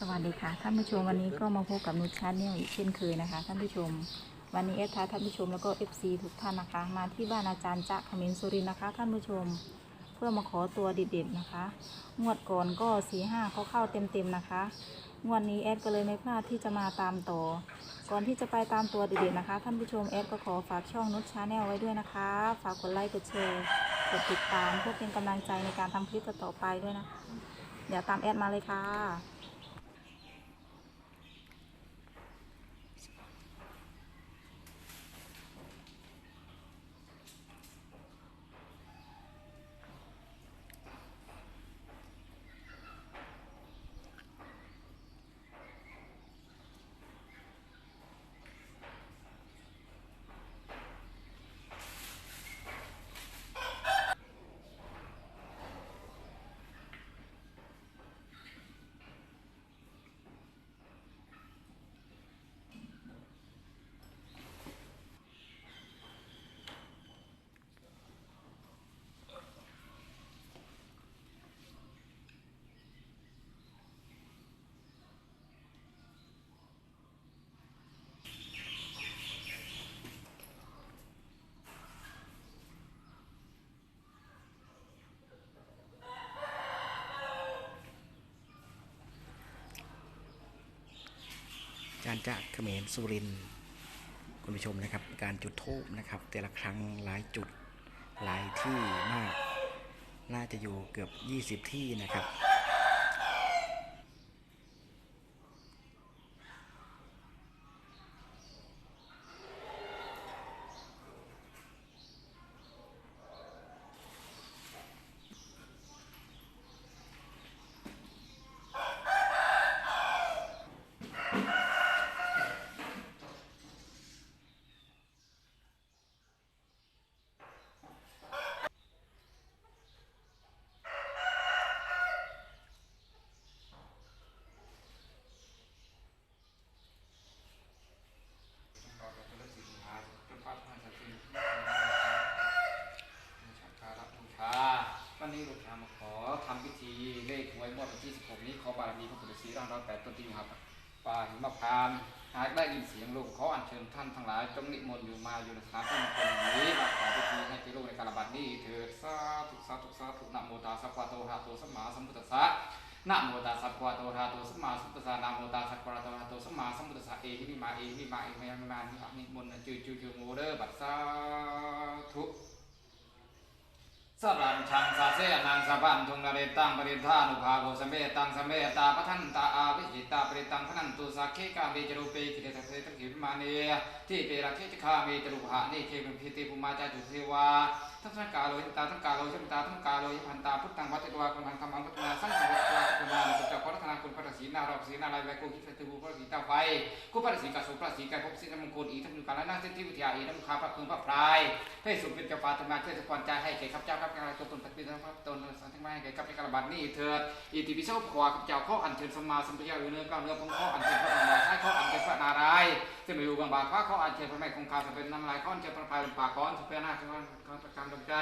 สวัสดีค่ะท่านผู้ชมวันนี้ก็มาพบกับนุชชาแนลอีกเช่นเคยนะคะ ท่านผู้ชม วันนี้เอฟท้าท่านผู้ชมแล้วก็เอฟซีทุกท่านนะคะ มาที่บ้านอาจารย์จะขมิ้นสุรินทร์นะคะ ท่านผู้ชม เพื่อมาขอตัวเด็ดๆนะคะ งวดก่อนก็สีห้าเขาเข้าเต็มๆนะคะ งวดนี้แอดก็เลยไม่พลาดที่จะมาตามต่อ ก่อนที่จะไปตามตัวเด็ดๆนะคะ ท่านผู้ชมแอดก็ขอฝากช่องนุชชาแนลไว้ด้วยนะคะ ฝากกดไลค์กดแชร์กดติดตามเพื่อเป็นกำลังใจในการทำคลิปต่อไปด้วยนะคะเดี๋ยวตามแอดมาเลยค่ะ จารย์จากเขมรสุรินคุณผู้ชมนะครับ การจุดธูปนะครับ แต่ละครั้งหลายจุดหลายที่มาก น่าจะอยู่เกือบ 20 ที่นะครับ วันนี้ลูกชามาขอทำพิธีเลขหวยงวดวันที่ 16 นี้ขอบารมีพระพุทธศรีร่างเราแปดต้นที่ครับป่าหิมพานหากได้ยินเสียงลูกขออัญเชิญท่านทั้งหลายจงนิมนต์อยู่มาอยู่ในสถานที่มงคลนี้มาขอพิธีให้เป็นลูกในการบัดนี้เถิดสาธุสาธุสาธุนะโมตัสสะภะโตหะโตสัมมาสัมพุทธัสสะนะโมตัสสะภะโตหะโตสัมมาสัมพุทธัสสะนะโมตัสสะภะโตหะโตสัมมาสัมพุทธัสสะเอหิมิมาเอหิมิมาเอหิมิมานิมนต์จือจือจือโมเดอร์บัดสาธุ สรัญชังสาเสนังสะพันทุงนเรตังปริธานุภาโภสเมตังสเมตาปทันตาอาวิจิตาปริตังพนันตุสักเคกาเมจรูเปกิเลสเสตกิมาเนียที่เปรักเขจคาเมจรูหะนี่เคเป็นพิติภูมาจาจุเทวาทั้งสังกาโลหิตาทั้งกาโลหิตาทั้งกาโลหิพันตาพุทธังวัตติวาคุณพันธรรมังพุทธนาสังฆวัตติวาคุณาสุจจพระธนาคุณพระศีนารอบศีนาลายไวโกหิตติภูพระศีตาไฟกุพระศีกัสุพระศีกายภพศรีธรรมงคลอีทั้งการนาสิทธิวิทยาอีทั้งคาพระพึงพระพรายให้สุขเป็นเจ้าฟ้าธรรมาเทศกรใจให้แก่ข้าพเจ้าข้าพเจ้าตัวตนปฏิบัติพระตนสันติมาให้แก่ข้าพเจ้าบัดนี้เถิดอิติปิโสขวาข้าพเจ้าข้ออัญเชิญสมมาสัมพุทธเจ้าอยู่เนื้อก้าวเนื้อพงข้ออัญเชิญพระธรรมใช้ข้ออัญเชิญพระนารายณ์จะมีอยู่บางบาข้อข้ออัญเชิญพระแม่คงคาสเป็นน้ำลายข้ออัญเชิญพระพายลำปากก้อนสุเปนาสุวรรณข้อประการดวงใจ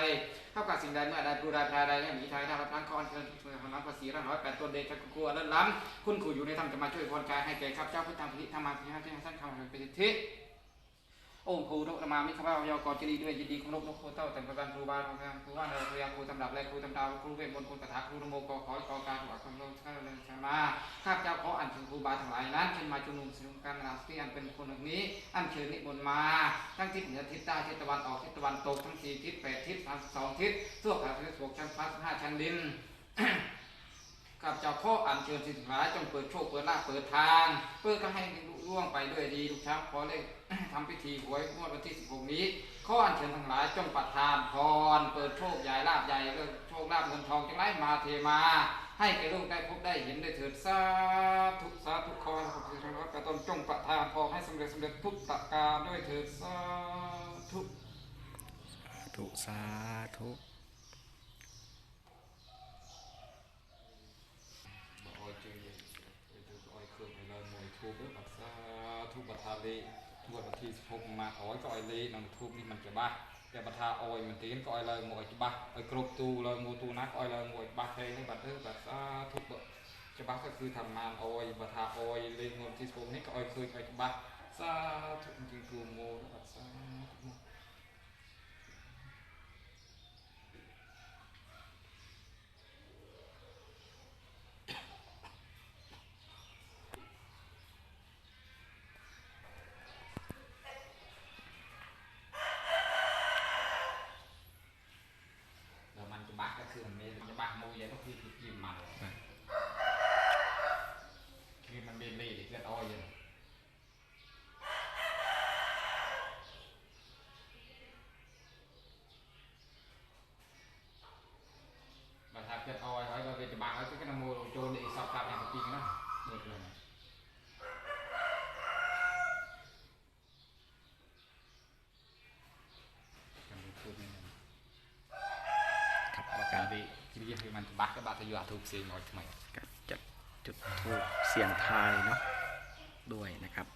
ข้าพเจ้าสิ่งใดเมื่อใดผู้ใดพายใดเนี่ยมีไทยได้รับทั้งข้ออัญเชิญพระนามภาษีร้อยแปดตัวเดชกุลัวเลิศล้ำคุณครูอยู่ในธรรมจะมาช่วยพรใจให้แก่ข้าพเจ้าพุทธังพิธรรมาพิธรรมที่ให้สั้นคำเป็นสิท ธิองค์ครูนรมามิขมาวยากรจิรีด้วยยินดีครบนกโคเต้าแต่งประการครูบาครูครูว่าเราพยายามครูตำหรับและครูตำดาวครูเวทมนต์ครูคาถาครูนโมกขอกอการถูกคำลงข้าเรื่องชมาข้าพเจ้าขออัญเชิญครูบาทั้งหลายนั้นขึ้นมาชุนุมสนุกการนาสที่อันเป็นคนหนึ่งนี้ อัญเชิญนิมนต์มา ทั้งทิศเหนือทิศใต้ทิศตะวันออกทิศตะวันตกทั้งสี่ทิศแปดทิศสามสองทิศทั่วขาทิศหกชั้นฟ้าห้าชั้นดิน พเจ้าขออัญเชิญสิ่งหลายจงเปิดโชคเปิดลาภเปิดทาง เพื่อก็ให้ล่วงไปด้วยดีทุกช้าขอเลขทำพิธีหวยงวดวันที่ 16 นี้ขออัญเชิญทั้งหลายจงประทานพร เปิดโชคใหญ่ลาภใหญ่เรื่องโชคลาภเงินทองจังไรมาเทมา ให้แก่ลูกได้พบได้เห็นได้เถิดสาธุสาธุขอพระพุทธเจ้ากระตนจงประทานพรให้สำเร็จสำเร็จทุกประการด้วยเถิดสาธุทุสาธุ លេខទួតវិធីសភុមួយក្រោយក៏ឲ្យលេខនឹងធូបនេះมันច្បាស់តែបើថាអោយមែនទែនក៏ឲ្យឡើងមកឲ្យច្បាស់ឲ្យគ្រប់ទូឡើងមួយទូណាក៏ឲ្យឡើងមួយច្បាស់ទេបាទទៅបាទសាធូបច្បាស់ក៏គឺថាម៉ានអោយបើថាអោយលេខមួយវិធីសភុនេះក៏ឲ្យឃើញឲ្យច្បាស់សាធូបជាងគូមោបាទសាធូប បាស់ក៏បាត់ទៅយកអាទូផ្សេងមកថ្មី การจัดจุดทูบเสียงทายเนาะด้วยนะครับ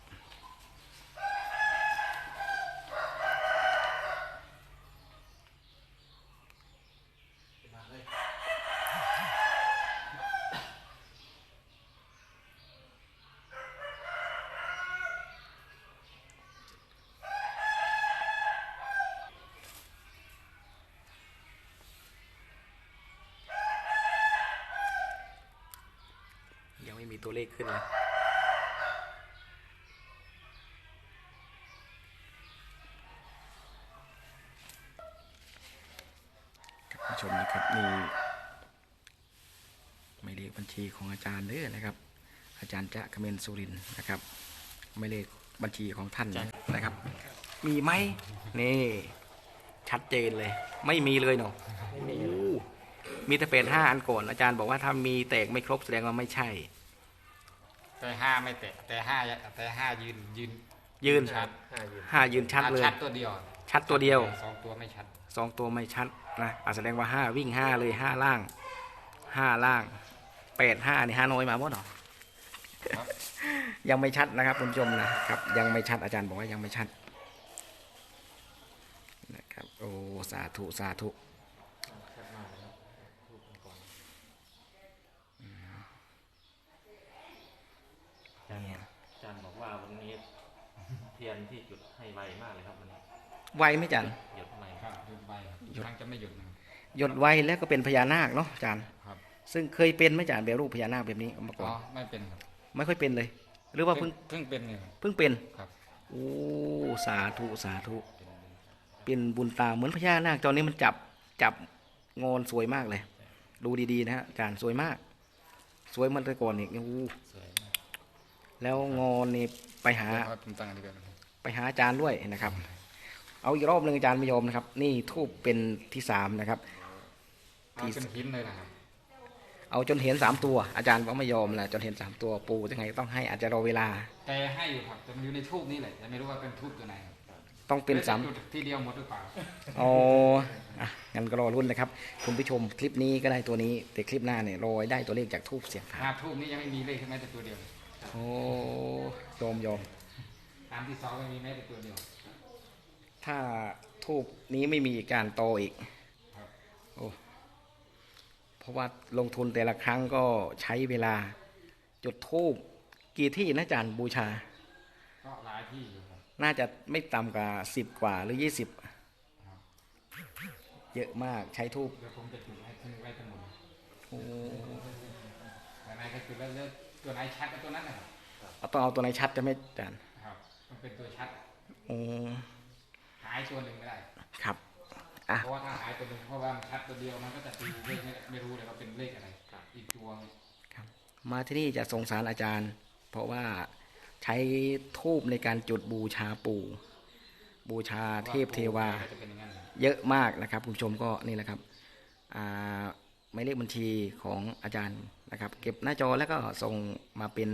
ตัวเลขขึ้นเลยครับผู้ชมนะครับนี่หมายเลขบัญชีของอาจารย์เด้อนะครับ อาจารย์จะคเมนสุรินทร์นะครับหมายเลขบัญชีของท่านนะครับ มีไหมนี่ ชัดเจนเลย ไม่มีเลยเนาะโอ้มีแต่เป็นห้าอันก่อนอาจารย์บอกว่าถ้ามีแตกไม่ครบแสดงว่าไม่ใช่ แต่ห้าไม่แตะแต่ห้าแต่ห้ายืนยืนยืนชัดห้ายืนชัดเลยชัดตัวเดียวชัดตัวเดียวสองตัวไม่ชัดสองตัวไม่ชัดนะอาแสดงว่าห้าวิ่งห้าเลยห้าล่างห้าล่างแปดห้านี่ห้าน้อยมาบ่เนาะครับยังไม่ชัดนะครับคุณผู้ชมนะครับ ยังไม่ชัดอาจารย์บอกว่ายังไม่ชัดนะครับโอ้สาธุสาธุ อาจารย์อาจารย์บอกว่าวันนี้ เทียนที่จุดให้ไวมากเลยครับวันนี้ไวไหมอาจารย์หยดใหม่ครับหยุดไปครั้งจะไม่หยุดนะครับหยดไวแล้วก็เป็นพญานาคเนาะอาจารย์ครับ ซึ่งเคยเป็นไหมอาจารย์แบบรูปพญานาคแบบนี้มาก่ออ๋นอไม่เป็นครับไม่ค่อยเป็นเลย หรือว่าเพิ่งเพิ่งเป็นเนี่ยครับเพิ่งเป็นครับโอ้สาธุสาธุ เป็นบุญตาเหมือนพญานาคตอนนี้มันจับจับงอนสวยมากเลย ดูดีๆนะฮะอาจารย์สวยมาก สวยเหมันแต่ก่อนอีกโอ้โหสวยมากแล้วงอนนี่ไปหา เดี๋ยวครับผมตั้งอันนี้ก่อนนะครับไปหาอาจารย์ด้วยนะครับ เอาอีกรอบหนึ่งอาจารย์ไม่ยอมนะครับ นี่ทูบเป็นที่สามนะครับเอาเป็นหินเลยนะครับเอาจนเห็นสามตัว อาจารย์ก็ไม่ยอมแหละจนเห็นสามตัวปูยังไงต้องให้อาจจะรอเวลา แต่ให้อยู่ครับแต่มันอยู่ในทูบนี่แหละแต่ไม่รู้ว่าเป็นทูบตัวไหนครับต้องเป็นสามจุดที่เดียวหมดหรือเปล่าอ๋ออะงั้นก็รอรุ่นนะครับคุณผู้ชมคลิปนี้ก็ได้ตัวนี้ แต่คลิปหน้าเนี่ยรอให้ได้ตัวเลขจากทูบเสียงทายหาทูบนี้ยังไม่มีเลขใช่ไหมแต่ตัวเดียว โอ้ยอมยอม ตามที่สองไม่มีแม้แต่ตัวเดียวถ้าทูบนี้ไม่มีการโตออีกครับโอ้เพราะว่าลงทุนแต่ละครั้งก็ใช้เวลา จุดทูบกี่ที่นะอาจารย์บูชา ก็หลายที่อยู่ครับน่าจะไม่ต่ำกว่าสิบกว่าหรือยี่สิบครับเยอะมากใช้ทูบเดี๋ยวผมจะจุดให้ทิ้งไว้ทั้งหมดโอ้แต่ไหนก็คือแล้วแล้วตัวไหนชัดก็ตัวนั้นนะครับเอาต้องเอาตัวไหนชัดจะไหม่อาจารย์ครับมัน เป็นตัวชัดโอ้หายตัวหนึ่งไม่ได้ ครับ อะ เพราะว่าถ้าหายตัวหนึ่งเพราะว่ามันชัดตัวเดียวมันก็จะตีเลขไม่ไม่รู้เลยว่าเป็นเลขอะไรอีกตัวมาที่นี่จะสงสารอาจารย์ เพราะว่าใช้ทูบในการจุดบูชาปู่บูชาเทพเทวาก็จะเป็นอย่างนั้นเลยเยอะมากนะครับคุณผู้ชมก็นี่แหละครับอ่าหมายเลขบัญชีของอาจารย์นะครับ เก็บหน้าจอแล้วก็ส่งมาเป็น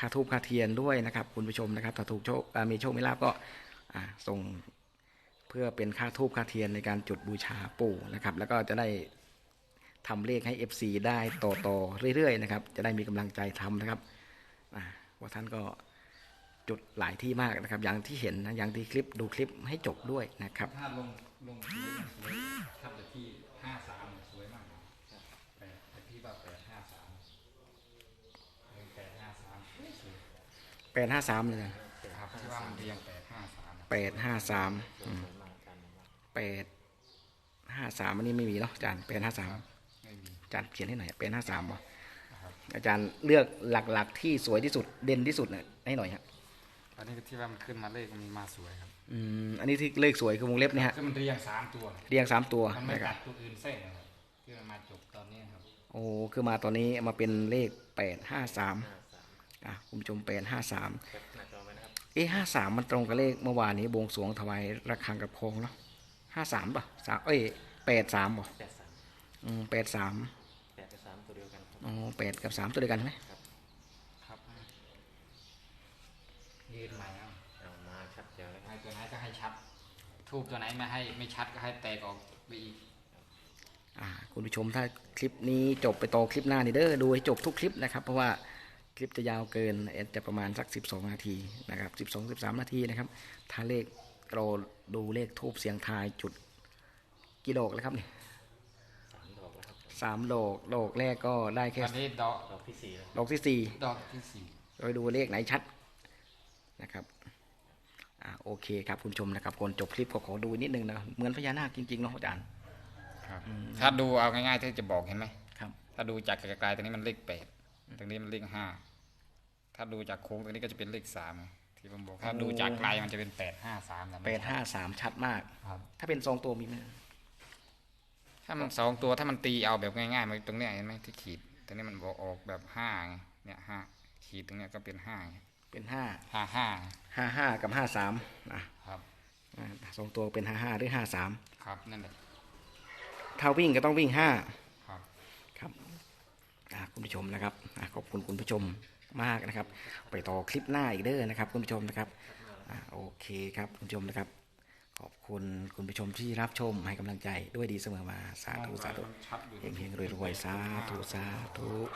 คาทูบคาเทียนด้วยนะครับ คุณผู้ชมนะครับถ้าถูกโชคมีโชคมีลาภก็ส่งเพื่อเป็นค่าทูบค่าเทียนในการจุดบูชาปู่นะครับ แล้วก็จะได้ทำเลขให้ FC ได้ต่อต่อเรื่อยๆนะครับ จะได้มีกำลังใจทำนะครับว่าท่านก็จุดหลายที่มากนะครับ อย่างที่เห็นนะอย่างที่คลิปดูคลิปให้จบด้วยนะครับลงลงครับที่ห้าสามสวยมากเลยแปดแต่ที่ว่าแปดห้าสาม แปดห้าสามเลยนะครับที่ว่ามันเรียงแปดห้าสามแปดห้าสามสวยมากอาจารย์บอกว่าแปดห้าสามอันนี้ไม่มีเนาะอาจารย์แปดห้าสามไม่มีอาจารย์เขียนให้หน่อยแปดห้าสามป่ะครับอาจารย์เลือกหลักๆที่สวยที่สุดเด่นที่สุดเนี่ยให้หน่อยฮะอันนี้ที่ว่ามันขึ้นมาเลขมันมาสวยครับอืมอันนี้ที่เลขสวยคือวงเล็บเนี่ยฮะคือมันเรียงสามตัวเรียงสามตัวมันไม่นะคตัรับดตัวอื่นเส้นนะครับที่มันมาจบตอนนี้ครับโอ้คือมาตอนนี้มาเป็นเลขแปดห้าสาม อะคุณผู้ชมแปดห้าสามแคปหน้าจอไว้นะครับเอ๊ะห้าสามมันตรงกับเลขเมื่อวานนี้บวงสรวงถวายระฆังกับโคงเนาะห้าสามป่ะสามเอ้ยแปดสามป่ะแปดสามอืมแปดสามแปดกับสามตัวเดียวกันครับอ๋อแปดกับสามตัวเดียวกันใช่ไหมครับยืนใหม่เอาเอามาชัดเจนเลยครับให้ตัวไหนก็ให้ชัดทูบตัวไหนไม่ให้ไม่ชัดก็ให้แตกออกไปอีกอ่าคุณผู้ชมถ้าคลิปนี้จบไปต่อคลิปหน้านี่เด้อดูให้จบทุกคลิปนะครับ เพราะว่า คลิปจะยาวเกินเอ็ดจะประมาณสัก 12 นาทีนะครับ 12 13 นาทีนะครับ ถ้าเลขเราดูเลขทูบเสียงทายจุดกี่ดอกแล้วครับนี่สามดอกแล้วครับสามดอกดอกแรกก็ได้แค่อันนี้ดอกดอกที่สี่แล้วดอกที่สี่ดอกที่สี่เราไปดูเลขไหนชัดนะครับอ่าโอเคครับคุณผู้ชมนะครับก่อนจบคลิปก็ขอดูนิดนึงนะครับเหมือนพญานาคจริงๆเนาะอาจารย์ครับถ้าดูเอาง่ายๆที่จะบอกเห็นไหมครับ ถ้าดูจากไกลๆตรงนี้มันเลขแปด ตรงนี้มันเลขห้าถ้าดูจากโค้งตรงนี้ก็จะเป็นเลขสามที่ผมบอกถ้าดูจากไกลมันจะเป็นแปดห้าสามแปดห้าสามชัดมากครับ ถ้าเป็นสองตัวมีไหมถ้ามันสองตัวถ้ามันตีเอาแบบง่ายๆมันตรงเนี้ยเห็นไหมที่ขีดตรงนี้มันบอกออกแบบห้าไงเนี่ยห้าขีดตรงเนี้ยก็เป็นห้าไงเป็นห้าห้าห้าห้าห้ากับห้าสามอะครับอ่าสองตัวเป็นห้าห้าหรือห้าสามครับนั่นแหละถ้าวิ่งก็ต้องวิ่งห้าครับครับอ่า คุณผู้ชมนะครับอ่าขอบคุณคุณผู้ชมมากนะครับ ไปต่อคลิปหน้าอีกเด้อนะครับ คุณผู้ชมนะครับอ่าโอเคครับคุณผู้ชมนะครับ ขอบคุณคุณผู้ชมที่รับชมให้กำลังใจด้วยดีเสมอมาสาธุสาธุชัดอยู่เฮงๆรวยๆสาธุสาธุค